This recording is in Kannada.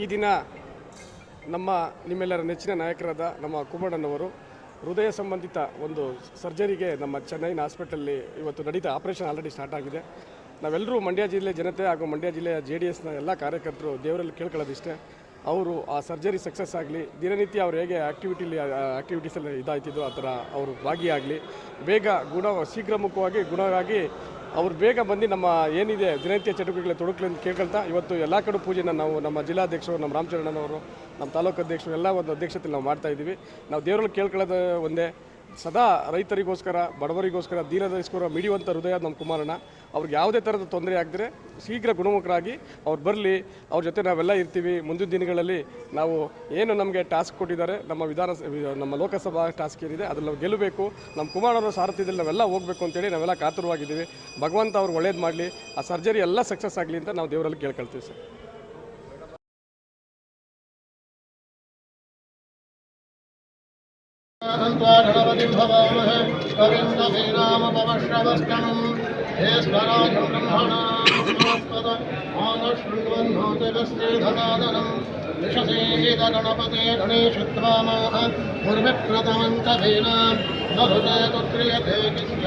ಈ ದಿನ ನಮ್ಮ ನಿಮ್ಮೆಲ್ಲರ ನೆಚ್ಚಿನ ನಾಯಕರಾದ ನಮ್ಮ ಕುಮಣ್ಣನವರು ಹೃದಯ ಸಂಬಂಧಿತ ಒಂದು ಸರ್ಜರಿಗೆ ನಮ್ಮ ಚೆನ್ನೈನ ಹಾಸ್ಪಿಟಲಲ್ಲಿ ಇವತ್ತು ನಡೀತ ಆಪರೇಷನ್ ಆಲ್ರೆಡಿ ಸ್ಟಾರ್ಟ್ ಆಗಿದೆ. ನಾವೆಲ್ಲರೂ ಮಂಡ್ಯ ಜಿಲ್ಲೆ ಜನತೆ ಹಾಗೂ ಮಂಡ್ಯ ಜಿಲ್ಲೆಯ ಜೆ ಡಿ ಎಸ್ನ ಎಲ್ಲ ಕಾರ್ಯಕರ್ತರು ದೇವರಲ್ಲಿ ಕೇಳ್ಕೊಳ್ಳೋದಿಷ್ಟೇ. ಅವರು ಆ ಸರ್ಜರಿ ಸಕ್ಸಸ್ ಆಗಲಿ, ದಿನನಿತ್ಯ ಅವ್ರು ಹೇಗೆ ಆ್ಯಕ್ಟಿವಿಟಿಲಿ ಆ್ಯಕ್ಟಿವಿಟೀಸಲ್ಲಿ ಇದಾಯ್ತಿದ್ರು ಆ ಥರ ಅವರು ಭಾಗಿಯಾಗಲಿ, ಬೇಗ ಗುಣ ಶೀಘ್ರಮುಖವಾಗಿ ಗುಣವಾಗಿ ಅವ್ರು ಬೇಗ ಬಂದು ನಮ್ಮ ಏನಿದೆ ದಿನನಿತ್ಯ ಚಟುವಟಿಕೆಗಳ ತೊಡಕಲಿ ಕೇಳ್ಕೊಳ್ತಾ, ಇವತ್ತು ಎಲ್ಲ ಕಡೆ ಪೂಜೆನ ನಾವು ನಮ್ಮ ಜಿಲ್ಲಾಧ್ಯಕ್ಷರು, ನಮ್ಮ ರಾಮಚರಣನವರು ನಮ್ಮ ತಾಲೂಕು ಅಧ್ಯಕ್ಷರು, ಎಲ್ಲ ಒಂದು ಅಧ್ಯಕ್ಷತೆಯಲ್ಲಿ ನಾವು ಮಾಡ್ತಾ ಇದ್ದೀವಿ. ನಾವು ದೇವರಲ್ಲಿ ಕೇಳ್ಕೊಳ್ಳೋದು ಒಂದೇ. ಸದಾ ರೈತರಿಗೋಸ್ಕರ, ಬಡವರಿಗೋಸ್ಕರ ದೀನದರಿಸ್ಕೋರ ಮಿಡಿಯುವಂಥ ಹೃದಯ ನಮ್ಮ ಕುಮಾರಣ್ಣ, ಅವ್ರಿಗೆ ಯಾವುದೇ ಥರದ ತೊಂದರೆ ಆಗಿದ್ರೆ ಶೀಘ್ರ ಗುಣಮುಖರಾಗಿ ಅವ್ರು ಬರಲಿ, ಅವ್ರ ಜೊತೆ ನಾವೆಲ್ಲ ಇರ್ತೀವಿ. ಮುಂದಿನ ದಿನಗಳಲ್ಲಿ ನಾವು ಏನು ನಮಗೆ ಟಾಸ್ಕ್ ಕೊಟ್ಟಿದ್ದಾರೆ, ನಮ್ಮ ವಿಧಾನ ನಮ್ಮ ಲೋಕಸಭಾ ಟಾಸ್ಕ್ ಏನಿದೆ ಅದ್ರಲ್ಲಿ ನಾವು ಗೆಲ್ಲಬೇಕು. ನಮ್ಮ ಕುಮಾರಣ್ಣವ್ರ ಸಾರಥ್ಯದಲ್ಲಿ ನಾವೆಲ್ಲ ಹೋಗಬೇಕು ಅಂತೇಳಿ ನಾವೆಲ್ಲ ಕಾತುರವಾಗಿದ್ದೀವಿ. ಭಗವಂತ ಅವ್ರು ಒಳ್ಳೇದು ಮಾಡಲಿ, ಆ ಸರ್ಜರಿ ಎಲ್ಲ ಸಕ್ಸಸ್ ಆಗಲಿ ಅಂತ ನಾವು ದೇವರಲ್ಲಿ ಕೇಳ್ಕೊಳ್ತೀವಿ ಸರ್. गणपतिं भवामहे कविं कवीनामपमश्रवस्तमम् हेस्वराजं ब्रह्मणास्पद मानशृण्वन्नोतिगस्त्रीधसादनम् विशसीहितगणपते गणेशत्वामाह मुर्विप्रतमं कवीनां न हृदय तत्क्रियते किञ्च